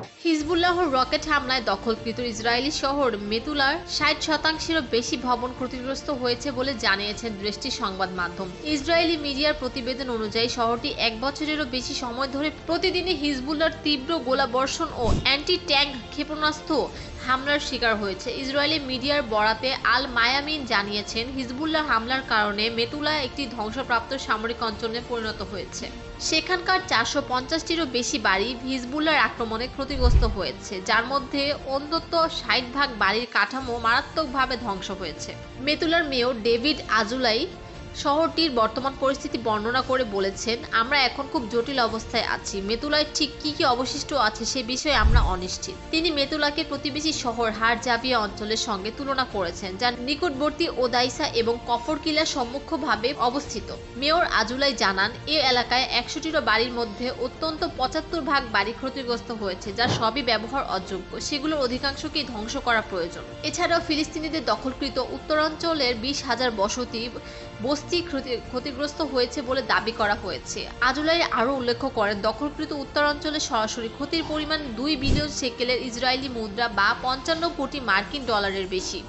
Bye. হিজবুল্লাহর rocket হামলায় দখলকৃত Israeli শহর মেতুলার ষাট শতাংশেরও বেশি ভবন ক্ষতিগ্রস্ত হয়েছে বলে জানিয়েছেন দেশটির সংবাদ মাধ্যম। ইসরায়েলি মিডিয়ার প্রতিবেদন অনুযায়ী শহরটি এক বছরেরও বেশি সময় ধরে প্রতিদিনই হিজবুল্লার তীব্র গোলাবর্ষণ ও অ্যান্টি ট্যাঙ্ক ক্ষেপণাস্ত্র হামলার শিকার হয়েছে। ইসরায়েলি মিডিয়ার বরাতে আল মায়ামিন জানিয়েছেন, হিজবুল্লাহ হামলার কারণে মেতুলা একটি ধ্বংসপ্রাপ্ত সামরিক অঞ্চলে পরিণত হয়েছে। সেখানকার চারশো পঞ্চাশটিরও বেশি বাড়ি হিজবুল্লার আক্রমণে ক্ষতিগ্রস্ত হয়েছে, যার মধ্যে অন্তত ষাট ভাগ বাড়ির কাঠামো মারাত্মকভাবে ধ্বংস হয়েছে। মেতুলার মেয়র ডেভিড আজুলাই শহরটির বর্তমান পরিস্থিতি বর্ণনা করে বলেছেন, আমরা এখন খুব জটিল অবস্থায় আছি। মেতুলায় ঠিক কি কি অবশিষ্ট আছে সে বিষয়ে আমরা অনিশ্চিত। তিনি মেতুলাকে প্রতিবেশী শহর হারজাবিয়া অঞ্চলের সঙ্গে তুলনা করেছেন যা নিকটবর্তী ওদাইসা এবং কফরকিলা সম্মুখভাবে অবস্থিত। মেয়র আজুলাই জানান, এ এলাকায় একশোটিরও বাড়ির মধ্যে অত্যন্ত পঁচাত্তর ভাগ বাড়ি ক্ষতিগ্রস্ত হয়েছে, যা সবই ব্যবহার অযোগ্য। সেগুলোর অধিকাংশকেই ধ্বংস করা প্রয়োজন। এছাড়াও ফিলিস্তিনিদের দখলকৃত উত্তরাঞ্চলের বিশ হাজার বসতি, বস্তি ক্ষতি- ক্ষতিগ্রস্ত হয়েছে বলে দাবি করা হয়েছে। আজুলাই আরও উল্লেখ করেন, দখলকৃত উত্তরাঞ্চলে সরাসরি ক্ষতির পরিমাণ দুই বিলিয়ন সেকেলের ইসরায়েলি মুদ্রা বা পঞ্চান্ন কোটি মার্কিন ডলারের বেশি।